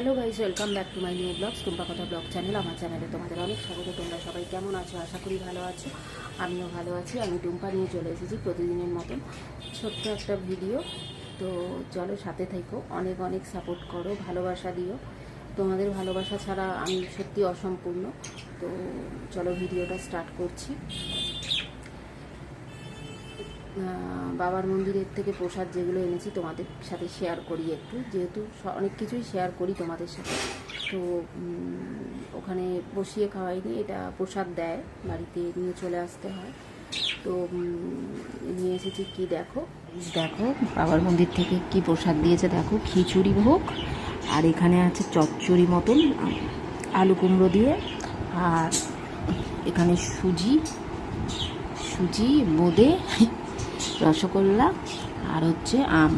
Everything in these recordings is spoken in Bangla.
Hello guys welcome back to my new blogs Tumpa Kotha blog channel আমার চ্যানেলে তোমাদের অনেক স্বাগত, তোমরা সবাই কেমন আছো? আশা করি ভালো আছো, আমিও ভালো আছি, আমি টুম্পা নিয়ে চলে এসেছি প্রতিদিনের মতন ছোট্ট একটা ভিডিও তো চলো সাথে থেকো, অনেক অনেক সাপোর্ট করো, ভালোবাসা দিও। তোমাদের ভালোবাসা ছাড়া আমি সত্যি অসম্পূর্ণ। তো চলো ভিডিওটা স্টার্ট করছি। বাবার মন্দিরের থেকে প্রসাদ যেগুলো এনেছি তোমাদের সাথে শেয়ার করি একটু। যেহেতু অনেক কিছুই শেয়ার করি তোমাদের সাথে। তো ওখানে বসিয়ে খাওয়াইনি, এটা প্রসাদ দেয়, বাড়িতে নিয়ে চলে আসতে হয়। তো নিয়ে এসেছি কি দেখো? দেখো, বাবার মন্দির থেকে কি প্রসাদ দিয়েছে দেখো, খিচুড়ি ভোগ, আর এখানে আছে চচ্চড়ি মতন আলু কুমড়ো দিয়ে, আর এখানে সুজি সুজি, বোঁদে রসগোল্লা আর হচ্ছে আম।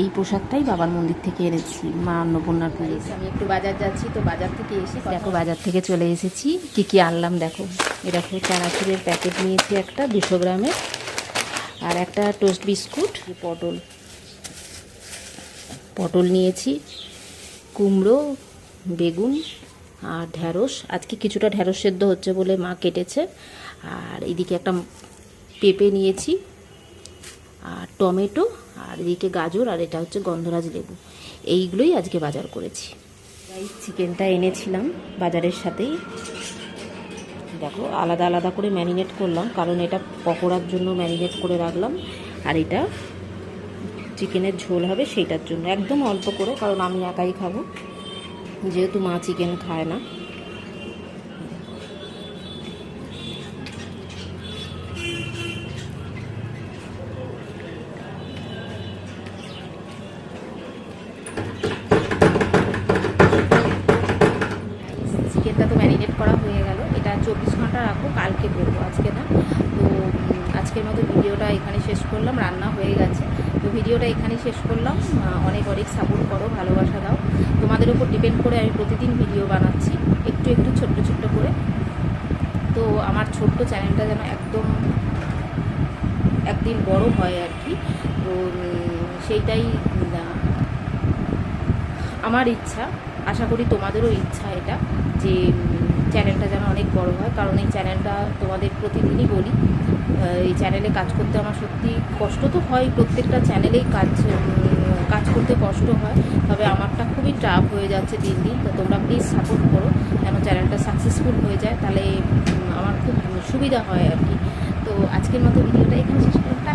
এই প্রসাদটাই বাবার মন্দির থেকে এনেছি মা অন্নপূর্ণার পুজো আমি একটু বাজার যাচ্ছি তো বাজার থেকে এসে দেখো বাজার থেকে চলে এসেছি। কি কি আনলাম দেখো। এ দেখো চানাচুরের প্যাকেট নিয়েছি একটা দুশো গ্রামের। আর একটা টোস্ট বিস্কুট পটল। পটল নিয়েছি কুমড়ো বেগুন আর ঢ্যাঁড়স। আজকে কিছুটা ঢ্যাঁড়স সেদ্ধ হচ্ছে বলে মা কেটেছে। আর এদিকে একটা পেঁপে নিয়েছি আর টমেটো, আর এদিকে গাজর, আর এটা হচ্ছে গন্ধরাজ লেবু। এইগুলোই আজকে বাজার করেছি। এই চিকেনটা এনেছিলাম বাজারের সাথেই। দেখো, আলাদা আলাদা করে ম্যারিনেট করলাম, কারণ এটা পকোড়ার জন্য ম্যারিনেট করে রাখলাম। আর এটা চিকেনের ঝোল হবে সেইটার জন্য। একদম অল্প করে, কারণ আমি একাই খাব। যেহেতু মা চিকেন খায় না। ঘণ্টা রাখব, কালকে করব আজকে না। তো আজকের মতো ভিডিওটা এখানে শেষ করলাম, রান্না হয়ে গেছে। তো ভিডিওটা এখানে শেষ করলাম। অনেক অনেক সাপোর্ট করো, ভালোবাসা দাও। তোমাদের উপর ডিপেন্ড করে আমি প্রতিদিন ভিডিও বানাচ্ছি, একটু একটু ছোট্ট ছোট্ট করে। তো, আমার ছোট্ট চ্যানেলটা যেন একদম একদিন বড় হয় আর কি। তো সেইটাই আমার ইচ্ছা। আশা করি তোমাদেরও ইচ্ছা এটা, যে উম, চ্যানেলটা যেন অনেক বড় হয়। কারণ এই চ্যানেলটা তোমাদের প্রতিদিনই বলি। এই চ্যানেলে কাজ করতে আমার সত্যি কষ্ট তো হয়। প্রত্যেকটা চ্যানেলেই কাজ কাজ করতে কষ্ট হয়। তবে আমারটা খুবই টাফ হয়ে যাচ্ছে দিন দিন। তো তোমরা প্লিজ সাপোর্ট করো। যেন চ্যানেলটা সাকসেসফুল হয়ে যায়। তাহলে আমার খুব সুবিধা হয় আর কি। তো আজকের মতো ভিডিওটা এখানে শেষ করলাম।